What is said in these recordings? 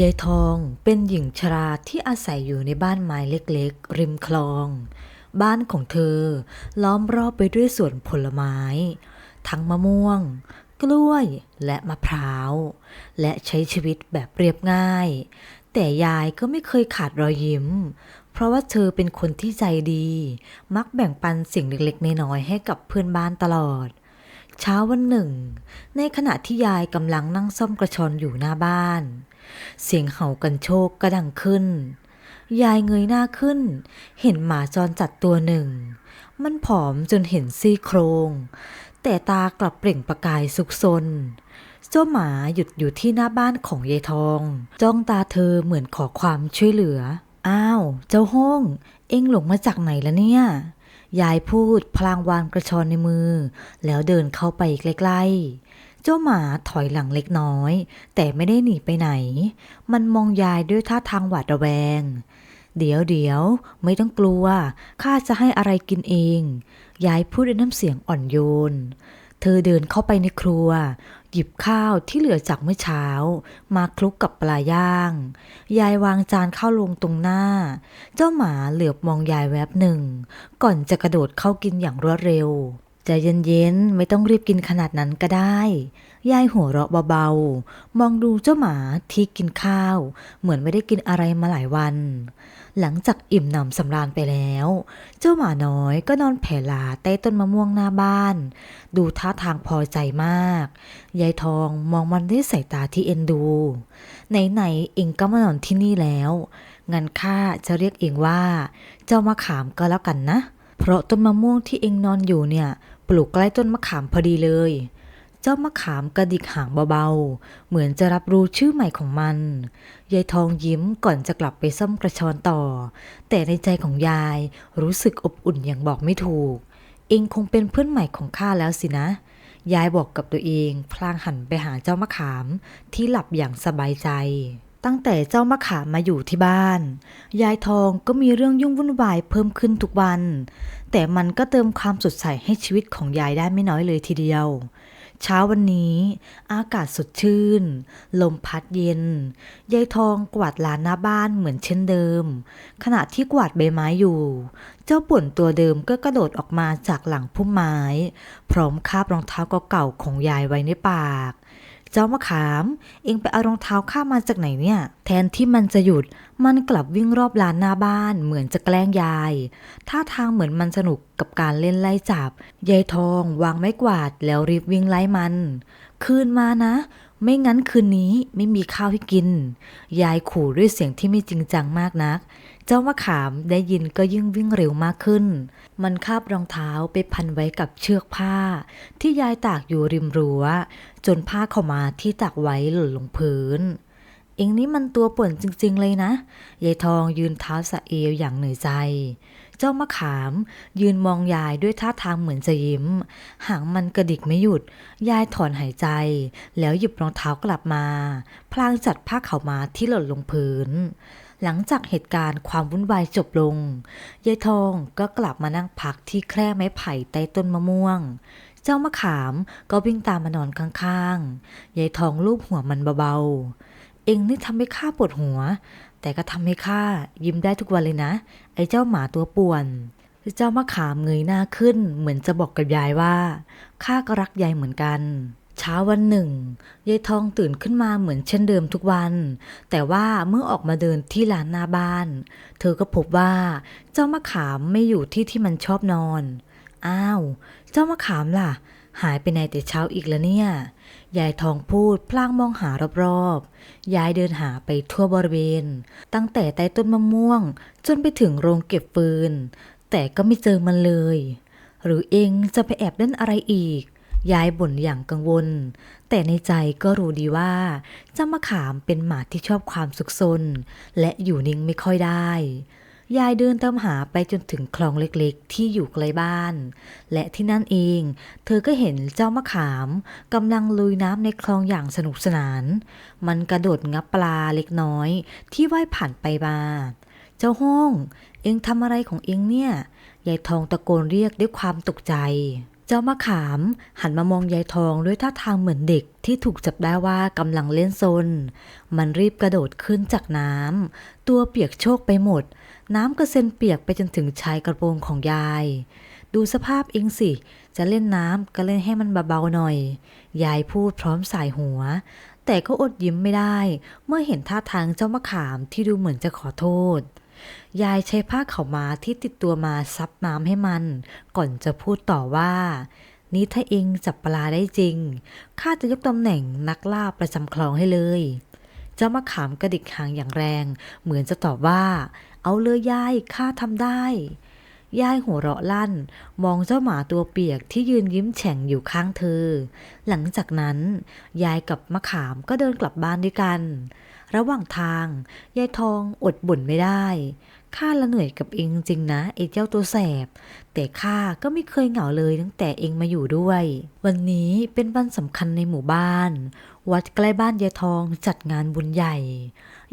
ยายทองเป็นหญิงชราที่อาศัยอยู่ในบ้านไม้เล็กๆ ริมคลอง บ้านของเธอล้อมรอบไปด้วยสวนผลไม้ ทั้งมะม่วง กล้วยและมะพร้าว และใช้ชีวิตแบบเรียบง่าย แต่ยายก็ไม่เคยขาดรอยยิ้ม เพราะว่าเธอเป็นคนที่ใจดี มักแบ่งปันสิ่งเล็กๆ น้อยๆให้กับเพื่อนบ้านตลอดเช้าวันหนึ่ง ในขณะที่ยายกำลังนั่งซ่อมกระชอนอยู่หน้าบ้าน เสียงเห่ากันโชกก็ดังขึ้น ยายเงยหน้าขึ้น เห็นหมาจรจัดตัวหนึ่ง มันผอมจนเห็นซี่โครง แต่ตากลับเปล่งประกายสุกซนเจ้าหมาหยุดอยู่ที่หน้าบ้านของยายทอง จ้องตาเธอเหมือนขอความช่วยเหลือ อ้าว เจ้าห้องเอ็งหลงมาจากไหนละเนี่ยยายพูดพลางวางกระชอนในมือ แล้วเดินเข้าไปใกล้ๆ เจ้าหมาถอยหลังเล็กน้อย แต่ไม่ได้หนีไปไหน มันมองยายด้วยท่าทางหวาดระแวง เดี๋ยวเดี๋ยวไม่ต้องกลัว ข้าจะให้อะไรกินเอง ยายพูดด้วยน้ำเสียงอ่อนโยน เธอเดินเข้าไปในครัว หยิบข้าวที่เหลือจากเมื่อเช้า มาคลุกกับปลาย่าง ยายวางจานข้าวลงตรงหน้า เจ้าหมาเหลือบมองยายแวบหนึ่ง ก่อนจะกระโดดเข้ากินอย่างรวดเร็ว ใจเย็นๆ ไม่ต้องรีบกินขนาดนั้นก็ได้ ยายหัวเราะเบาๆ มองดูเจ้าหมาที่กินข้าว เหมือนไม่ได้กินอะไรมาหลายวัน หลังจากอิ่มหนำสำราญไปแล้ว เจ้าหมาน้อยก็นอนแผ่ลาใต้ต้นมะม่วงหน้าบ้าน ดูท่าทางพอใจมาก ยายทองมองมันด้วยสายตาที่เอ็นดู ไหนๆเองก็มานอนที่นี่แล้ว งั้นข้าจะเรียกเองว่า เจ้ามะขามก็แล้วกันนะเพราะต้นมะม่วงที่เองนอนอยู่เนี่ย ปลูกใกล้ต้นมะขามพอดีเลย เจ้ามะขามกระดิกหางเบาๆ เหมือนจะรับรู้ชื่อใหม่ของมัน ยายทองยิ้มก่อนจะกลับไปซ่อมกระชอนต่อ แต่ในใจของยายรู้สึกอบอุ่นอย่างบอกไม่ถูก เองคงเป็นเพื่อนใหม่ของข้าแล้วสินะ ยายบอกกับตัวเอง พลางหันไปหาเจ้ามะขามที่หลับอย่างสบายใจ ตั้งแต่เจ้ามะขามมาอยู่ที่บ้าน ยายทองก็มีเรื่องยุ่งวุ่นวายเพิ่มขึ้นทุกวัน แต่มันก็เติมความสดใสให้ชีวิตของยายได้ไม่น้อยเลยทีเดียว เช้าวันนี้ อากาศสดชื่น ลมพัดเย็น ยายทองกวาดลานหน้าบ้านเหมือนเช่นเดิม ขณะที่กวาดใบไม้อยู่ เจ้าป่วนตัวเดิมก็กระโดดออกมาจากหลังพุ่มไม้ พร้อมคาบรองเท้าเก่าๆของยายไว้ในปาก เจ้ามะขาม เองไปเอารองเท้าข้ามาจากไหนเนี่ย แทนที่มันจะหยุด มันกลับวิ่งรอบลานหน้าบ้าน เหมือนจะแกล้งยาย ท่าทางเหมือนมันสนุกกับการเล่นไล่จับ ยายทองวางไม้กวาดแล้วรีบวิ่งไล่มัน คืนมานะ ไม่งั้นคืนนี้ไม่มีข้าวให้กิน ยายขู่ด้วยเสียงที่ไม่จริงจังมากนัก เจ้ามะขามได้ยินก็ยิ่งวิ่งเร็วมากขึ้น มันคาบรองเท้าไปพันไว้กับเชือกผ้า ที่ยายตากอยู่ริมรัว้ว จนผ้าเข้ามาที่ตากไว้หล่นลงพื้น เองนี่มันตัวป่วนจริง ๆ เลยนะ ยายทองยืนเท้าสะเอวอย่างเหนื่อยใจ เจ้ามะขามยืนมองยายด้วยท่าทางเหมือนจะยิ้ม หางมันกระดิกไม่หยุด ยายถอนหายใจ แล้วหยิบรองเท้ากลับมา พลางจัดผ้าขาวมาที่หล่นลงพื้น หลังจากเหตุการณ์ความวุ่นวายจบลง ยายทองก็กลับมานั่งพักที่แคร่ไม้ไผ่ใต้ต้นมะม่วงเจ้ามะขามก็วิ่งตามมานอนข้างๆ ยายทองลูบหัวมันเบาๆ เองนี่ทำให้ข้าปวดหัว แต่ก็ทำให้ข้ายิ้มได้ทุกวันเลยนะ ไอ้เจ้าหมาตัวป่วนเจ้ามะขามเงยหน้าขึ้น เหมือนจะบอกกับยายว่าข้าก็รักยายเหมือนกันเช้าวันหนึ่งยายทองตื่นขึ้นมาเหมือนเช่นเดิมทุกวัน แต่ว่าเมื่อออกมาเดินที่ลานหน้าบ้าน เธอก็พบว่าเจ้ามะขามไม่อยู่ที่ที่มันชอบนอน อ้าว เจ้ามะขามล่ะ หายไปไหนแต่เช้าอีกแล้วเนี่ย ยายทองพูดพลางมองหารอบๆ ยายเดินหาไปทั่วบริเวณ ตั้งแต่ใต้ต้นมะม่วง จนไปถึงโรงเก็บฟืน แต่ก็ไม่เจอมันเลย หรือเองจะไปแอบเล่นอะไรอีก ยายบ่นอย่างกังวล แต่ในใจก็รู้ดีว่าเจ้ามะขามเป็นหมาที่ชอบความสุขสนและอยู่นิ่งไม่ค่อยได้ ยายเดินตามหาไปจนถึงคลองเล็กๆ ที่อยู่ใกล้บ้าน และที่นั่นเอง เธอก็เห็นเจ้ามะขามกำลังลุยน้ำในคลองอย่างสนุกสนาน มันกระโดดงับปลาเล็กน้อย ที่ว่ายผ่านไปมาเจ้าห้อง เอ็งทำอะไรของเอ็งเนี่ย ยายทองตะโกนเรียกด้วยความตกใจ เจ้ามะขามหันมามองยายทองด้วยท่าทางเหมือนเด็กที่ถูกจับได้ว่ากำลังเล่นซน มันรีบกระโดดขึ้นจากน้ำตัวเปียกโชกไปหมด น้ำกระเซ็นเปียกไปจนถึงชายกระโปรงของยาย ดูสภาพเองสิ จะเล่นน้ำก็เล่นให้มันเบาๆหน่อย ยายพูดพร้อมสายหัว แต่ก็อดยิ้มไม่ได้ เมื่อเห็นท่าทางเจ้ามะขามที่ดูเหมือนจะขอโทษ ยายใช้ผ้าขาวม้าที่ติดตัวมาซับน้ำให้มัน ก่อนจะพูดต่อว่านี่ถ้าเองจับปลาได้จริง ข้าจะยกตำแหน่งนักล่าประจำคลองให้เลย เจ้ามะขามกระดิกหางอย่างแรง เหมือนจะตอบว่า เอาเลยยายข้าทำได้ ยายหัวเราะลั่น มองเจ้าหมาตัวเปียกที่ยืนยิ้มแฉ่งอยู่ข้างเธอ หลังจากนั้น ยายกับมะขามก็เดินกลับบ้านด้วยกัน ระหว่างทาง ยายทองอดบ่นไม่ได้ ข้าละเหนื่อยกับเองจริงนะไอ้เจ้าตัวแสบ แต่ข้าก็ไม่เคยเหงาเลยตั้งแต่เองมาอยู่ด้วย วันนี้เป็นวันสำคัญในหมู่บ้าน วัดใกล้บ้านยายทองจัดงานบุญใหญ่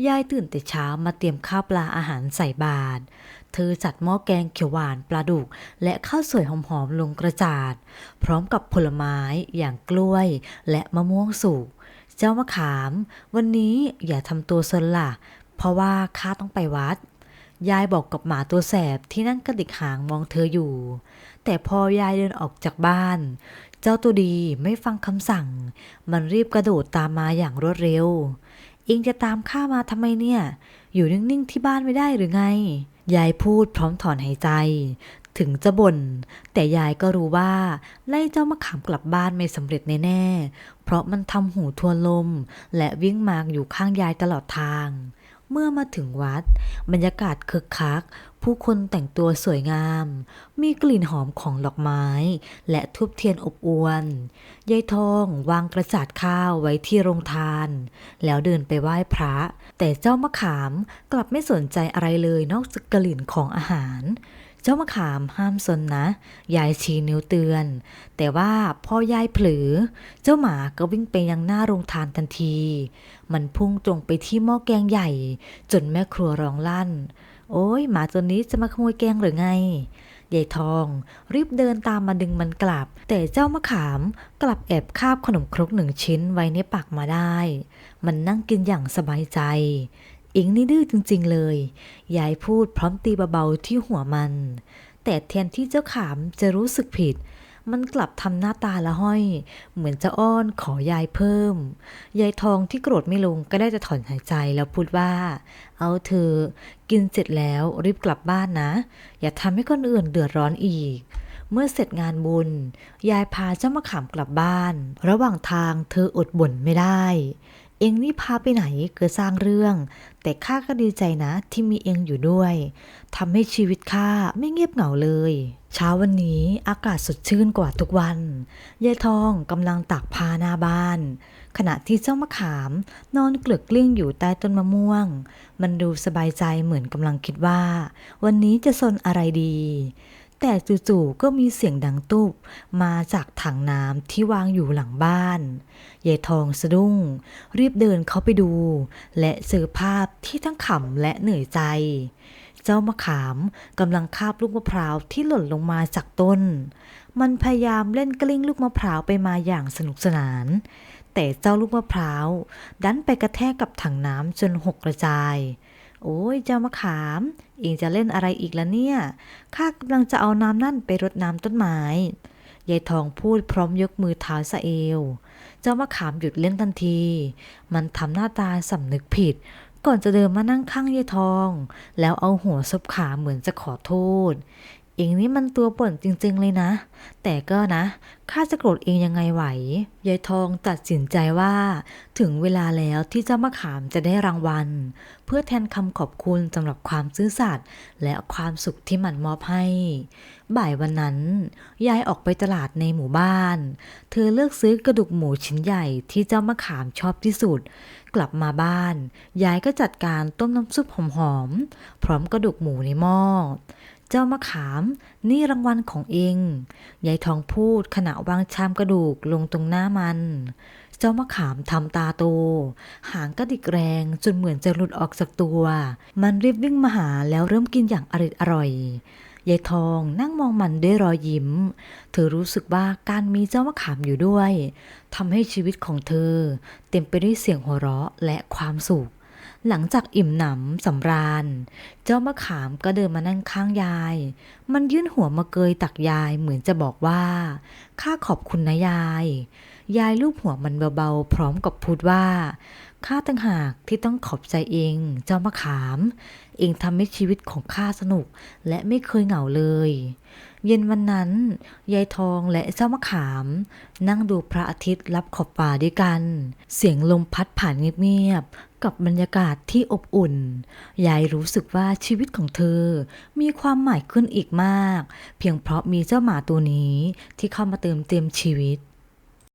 ยายตื่นแต่เช้ามาเตรียมข้าวปลาอาหารใส่บาตรเธอจัดหม้อแกงเขียวหวานปลาดุก และข้าวสวยหอมๆลงกระจาด พร้อมกับผลไม้อย่างกล้วย และมะม่วงสุกเจ้ามะขาม วันนี้อย่าทำตัวซนล่ะ เพราะว่าข้าต้องไปวัด ยายบอกกับหมาตัวแสบที่นั่งกระดิกหางมองเธออยู่ แต่พอยายเดินออกจากบ้าน เจ้าตัวดีไม่ฟังคำสั่ง มันรีบกระโดดตามมาอย่างรวดเร็วเองจะตามข้ามาทำไมเนี่ย อยู่นิ่งๆที่บ้านไม่ได้หรือไง ยายพูดพร้อมถอนหายใจ ถึงจะบ่น แต่ยายก็รู้ว่า ไล่เจ้ามะขามกลับบ้านไม่สำเร็จแน่ๆ เพราะมันทำหูทวนลม และวิ่งมากอยู่ข้างยายตลอดทาง เมื่อมาถึงวัด บรรยากาศคึกคัก ผู้คนแต่งตัวสวยงาม มีกลิ่นหอมของดอกไม้ และทูบเทียนอบอวลยายทองวางกระจาดข้าวไว้ที่โรงทาน แล้วเดินไปไหว้พระ แต่เจ้ามะขามกลับไม่สนใจอะไรเลยนอกจากกลิ่นของอาหาร เจ้ามะขามห้ามสนนะ ยายชี้นิ้วเตือน แต่ว่าพ่อยายเผลอ เจ้าหมาก็วิ่งไปยังหน้าโรงทานทันที มันพุ่งตรงไปที่หม้อแกงใหญ่ จนแม่ครัวร้องลั่น โอ้ยหมาตัวนี้จะมาขโมยแกงหรือไงยายทองรีบเดินตามมาดึงมันกลับ แต่เจ้ามะขามกลับแอบคาบขนมครกหนึ่งชิ้นไว้ในปากมาได้ มันนั่งกินอย่างสบายใจ อิงนี่ดื้อจริงๆเลย ยายพูดพร้อมตีเบาๆที่หัวมัน แต่แทนที่เจ้าขามจะรู้สึกผิด มันกลับทำหน้าตาละห้อย เหมือนจะอ้อนขอยายเพิ่ม ยายทองที่โกรธไม่ลงก็ได้จะถอนหายใจแล้วพูดว่า เอาเธอ กินเสร็จแล้วรีบกลับบ้านนะ อย่าทำให้คนอื่นเดือดร้อนอีกเมื่อเสร็จงานบุญ ยายพาเจ้ามะขามกลับบ้าน ระหว่างทางเธออดบ่นไม่ได้ เองนี่พาไปไหนเกิดสร้างเรื่อง แต่ข้าก็ดีใจนะที่มีเองอยู่ด้วยทำให้ชีวิตข้าไม่เงียบเหงาเลย เช้าวันนี้อากาศสดชื่นกว่าทุกวันยายทองกำลังตักผ้าหน้าบ้าน ขณะที่เจ้ามะขามนอนเกลือกกลิ้งอยู่ใต้ต้นมะม่วง มันดูสบายใจเหมือนกำลังคิดว่า วันนี้จะสนอะไรดี แต่จู่ๆก็มีเสียงดังตุบมาจากถังน้ำที่วางอยู่หลังบ้านยายทองสะดุ้ง รีบเดินเข้าไปดู และเจอภาพที่ทั้งขำและเหนื่อยใจ เจ้ามะขามกำลังคาบลูกมะพร้าวที่หล่นลงมาจากต้น มันพยายามเล่นกลิ้งลูกมะพร้าวไปมาอย่างสนุกสนาน แต่เจ้าลูกมะพร้าวดันไปกระแทกกับถังน้ำจนหกกระจาย โอ้ยเจ้ามะขามเองจะเล่นอะไรอีกละเนี่ยข้ากำลังจะเอาน้ำนั่นไปรดน้ำต้นไม้ยายทองพูดพร้อมยกมือเท้าสะเอว เจ้ามะขามหยุดเล่นทันที มันทำหน้าตาสำนึกผิด ก่อนจะเดินมานั่งข้างยายทอง แล้วเอาหัวซบขาเหมือนจะขอโทษ เองนี่มันตัวป่นจริง ๆ เลยนะ แต่ก็นะข้าจะโกรธเองยังไงไหวยายทองตัดสินใจว่า ถึงเวลาแล้วที่เจ้ามะขามจะได้รางวัล เพื่อแทนคำขอบคุณสำหรับความซื่อสัตย์และความสุขที่มันมอบให้ บ่ายวันนั้นยายออกไปตลาดในหมู่บ้าน เธอเลือกซื้อกระดูกหมูชิ้นใหญ่ที่เจ้ามะขามชอบที่สุด กลับมาบ้านยายก็จัดการต้มน้ำซุปหอมๆพร้อมกระดูกหมูในหม้อ เจ้ามะขาม นี่รางวัลของเอง ยายทองพูดขณะวางชามกระดูกลงตรงหน้ามัน เจ้ามะขามทำตาโต หางกระดิกแรงจนเหมือนจะหลุดออกจากตัว มันรีบวิ่งมาหาแล้วเริ่มกินอย่างอริดอร่อยยายทองนั่งมองมันด้วยรอยยิ้ม เธอรู้สึกว่าการมีเจ้ามะขามอยู่ด้วยทำให้ชีวิตของเธอ เต็มไปด้วยเสียงหัวเราะและความสุข หลังจากอิ่มหนำสำราญ เจ้ามะขามก็เดินมานั่งข้างยาย มันยื่นหัวมาเกยตักยายเหมือนจะบอกว่า ข้าขอบคุณนะยาย ยายลูบหัวมันเบาๆ พร้อมกับพูดว่า ข้าต่างหากที่ต้องขอบใจเอง เจ้ามะขาม เองทำให้ชีวิตของข้าสนุก และไม่เคยเหงาเลย เย็นวันนั้น ยายทองและเจ้ามะขาม นั่งดูพระอาทิตย์รับขอบป่าด้วยกัน เสียงลมพัดผ่านเงียบ กับบรรยากาศที่อบอุ่น ยายรู้สึกว่าชีวิตของเธอมีความหมายขึ้นอีกมาก เพียงเพราะมีเจ้าหมาตัวนี้ที่เข้ามาเติมเต็มชีวิต